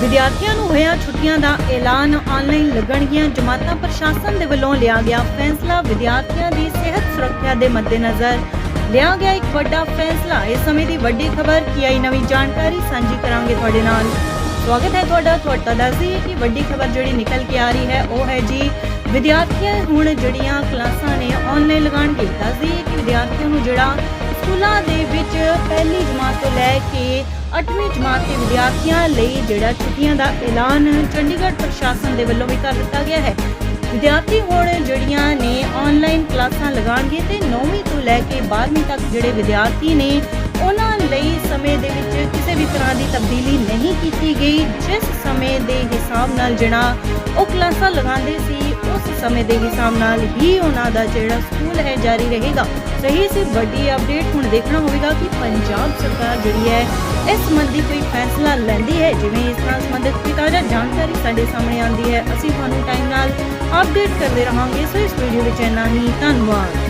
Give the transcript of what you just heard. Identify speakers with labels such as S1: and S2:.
S1: ਵਿਦਿਆਰਥੀਆਂ ਨੂੰ ਹੋਇਆ ਛੁੱਟੀਆਂ ਦਾ ਐਲਾਨ ਆਨਲਾਈਨ ਲੱਗਣਗੀਆਂ। ਜਮਾਤਾਂ ਪ੍ਰਸ਼ਾਸਨ ਦੇ ਵੱਲੋਂ ਲਿਆ ਗਿਆ ਫੈਸਲਾ ਵਿਦਿਆਰਥੀਆਂ ਦੀ ਸਿਹਤ ਸੁਰੱਖਿਆ ਦੇ ਮੱਦੇਨਜ਼ਰ। ਲਿਆ ਗਿਆ ਇੱਕ ਵੱਡਾ ਫੈਸਲਾ। ਇਸ ਸਮੇਂ ਦੀ ਵੱਡੀ ਖਬਰ ਕੀ ਆਈ ਨਵੀਂ ਜਾਣਕਾਰੀ ਸਾਂਝੀ ਕਰਾਂਗੇ ਤੁਹਾਡੇ ਨਾਲ। ਸਵਾਗਤ ਹੈ ਤੁਹਾਡਾ। ਤੁਹਾਡਾ ਦੱਸਦੀ ਕਿ ਵੱਡੀ ਖਬਰ ਜਿਹੜੀ ਨਿਕਲ ਕੇ ਆ ਰਹੀ ਹੈ, ਉਹ ਹੈ ਜੀ ਵਿਦਿਆਰਥੀਆਂ ਹੁਣ ਜਿਹੜੀਆਂ ਕਲਾਸਾਂ ਨੇ ਆਨਲਾਈਨ ਲਗਾਉਣਗੇ। ਦੱਸਦੀ ਹੈ ਕਿ ਵਿਦਿਆਰਥੀਆਂ ਨੂੰ ਜਿਹੜਾ ਸਕੂਲਾਂ ਦੇ ਪਹਿਲੀ ਜਮਾਤ ਤੋਂ ਲੈ ਕੇ 8ਵੀਂ ਜਮਾਤ ਦੇ ਵਿਦਿਆਰਥੀਆਂ ਲਈ ਜਿਹੜਾ ਛੁੱਟੀਆਂ ਦਾ ਐਲਾਨ ਚੰਡੀਗੜ੍ਹ ਪ੍ਰਸ਼ਾਸਨ ਦੇ ਵੱਲੋਂ ਵੀ ਕਰ ਦਿੱਤਾ ਗਿਆ ਹੈ। ਵਿਦਿਆਰਥੀ ਹੁਣ ਜਿਹੜੀਆਂ ਨੇ ਆਨਲਾਈਨ ਕਲਾਸਾਂ ਲਗਾਉਣਗੇ ਤੇ 9ਵੀਂ ਤੋਂ ਲੈ ਕੇ 12ਵੀਂ ਤੱਕ ਜਿਹੜੇ ਵਿਦਿਆਰਥੀ ਨੇ, ਉਹਨਾਂ ਲਈ ਸਮੇਂ ਦੇ ਵਿੱਚ ਕਿਸੇ ਵੀ ਤਰ੍ਹਾਂ ਦੀ ਤਬਦੀਲੀ ਨਹੀਂ ਕੀਤੀ ਗਈ। ਜਿਸ ਸਮੇਂ ਦੇ ਹਿਸਾਬ ਨਾਲ ਜਿਹੜਾ ਉਹ ਕਲਾਸਾਂ ਲਗਾਉਂਦੇ ਸੀ, ਉਸ ਸਮੇਂ ਦੇ ਹਿਸਾਬ ਨਾਲ ਹੀ ਉਹਨਾਂ ਦਾ ਜਿਹੜਾ ਸਕੂਲ ਜਾਰੀ ਰਹੇਗਾ। ਸਹੀ ਸੀ ਵੱਡੀ ਅਪਡੇਟ ਹੁਣ ਦੇਖਣਾ ਹੋਵੇਗਾ ਕਿ ਪੰਜਾਬ ਸਰਕਾਰ ਜਿਹੜੀ ਹੈ, ਇਸ ਸੰਬੰਧੀ ਕੋਈ ਫੈਸਲਾ ਲੈਂਦੀ ਹੈ? ਜਿਵੇਂ ਇਸ ਨਾਲ ਸੰਬੰਧਿਤ ਕੋਈ ਤਾਜ਼ਾ ਜਾਣਕਾਰੀ ਸਾਡੇ ਸਾਹਮਣੇ ਆਉਂਦੀ ਹੈ। ਅਸੀਂ ਤੁਹਾਨੂੰ ਟਾਈਮ ਨਾਲ ਅਪਡੇਟ ਕਰਦੇ ਰਹਾਂਗੇ, ਸੋ ਇਸ ਵੀਡੀਓ ਵਿੱਚ ਇੰਨਾ ਹੀ। ਧੰਨਵਾਦ।